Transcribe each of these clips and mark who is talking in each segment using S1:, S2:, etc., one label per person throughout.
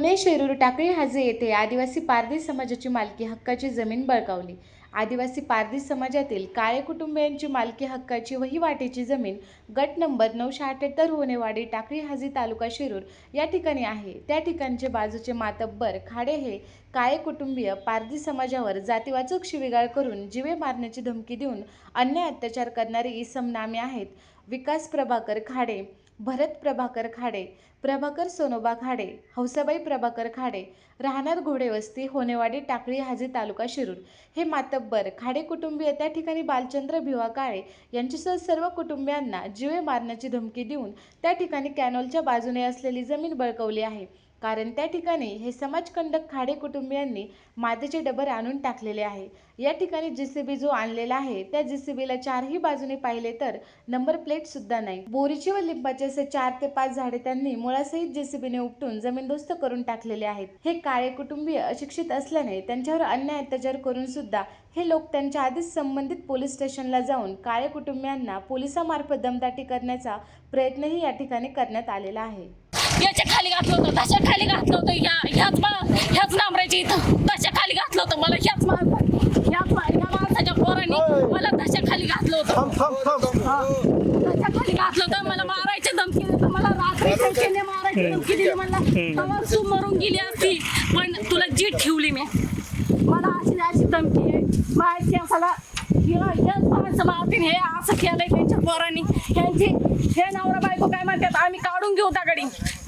S1: पुणे शेरूर टाकळी हाजे येथे आदिवासी पारधी समाजाची मालकी हक्काची जमीन बळकावली. आदिवासी पारधी समाजातील काळे कुटुंबियांची मालकी हक्काची वहिवाटीची जमीन गट नंबर नऊशे अठ्याहत्तर होनेवाडी टाकळी हाजी तालुका शिरूर या ठिकाणी आहे. त्या ठिकाणचे बाजूचे मातब्बर खाडे हे काळे कुटुंबीय पारधी समाजावर जातीवाचक शिवीगाळ करून जिवे मारण्याची धमकी देऊन अन्याय अत्याचार करणारे इसम नामे आहेत. विकास प्रभाकर खाडे भरत प्रभाकर खाडे प्रभाकर सोनोबा खाडे हौसाबाई प्रभाकर खाडे राहणार घोडेवस्ती होनेवाडी टाकळी हाजी तालुका शिरूर. हे मातब्बर खाडे कुटुंबीय त्या ठिकाणी बालचंद्र भिवा काळे यांच्यासह सर्व कुटुंबियांना जीवे मारण्याची धमकी देऊन त्या ठिकाणी कॅनॉलच्या बाजूने असलेली जमीन बळकवली आहे. कारण त्या ठिकाणी हे समाजकंडक खाडे कुटुंबियांनी मातीचे डबर आणून टाकलेले आहे. या ठिकाणी जेसीबी जो आणलेला आहे त्या जेसीबीला चारही बाजूने पाहिले तर नंबर प्लेट सुद्धा नाही. बोरीची व लिंबाचे असे चार ते पाच झाडे त्यांनी मुळासहित जेसीबीने उपटून जमीनदोस्त करून टाकलेले आहेत. हे काळे कुटुंबीय अशिक्षित असल्याने त्यांच्यावर अन्याय अत्याचार करून सुद्धा हे लोक त्यांच्या आधीच संबंधित पोलीस स्टेशनला जाऊन काळे कुटुंबियांना पोलिसामार्फत दमदाटी करण्याचा प्रयत्नही या ठिकाणी करण्यात आलेला आहे.
S2: याच्या खाली घातलं होतं तशा खाली घातलं होतं ह्या ह्याच मा ह्याच नांबरायची इथं. तशा खाली घातलं होतं मला ह्याच मा ह्याच मा ह्या माणसाच्या पोरांनी मला तशा खाली घातलं होतं.
S3: थांब थांब थांब.
S2: तशा खाली घातलं होतं मला मारायची धमकी देत मला रात्री संख्येने मारायची धमकी दिली मला तेव्हा तू मरून गेली असती पण तुला जीत ठेवली मी. मला अशी अशी धमकी आहे. माणसं मारतील हे असं केलंय त्यांच्या पोरांनी. यांची हे नवरा बायको काय म्हणतात आम्ही काढून घेऊ दागडी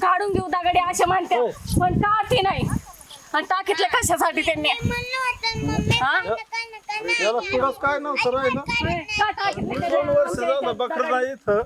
S2: काढून घेऊ दागडी असे म्हणतात पण काढते नाही? आणि टाकीतले कशासाठी त्यांनी? हा?
S3: याला तुलाच काय नव्हतं राहिलं?
S2: का टाकीतले
S3: दोन वर्ष झालं बकरला इथं.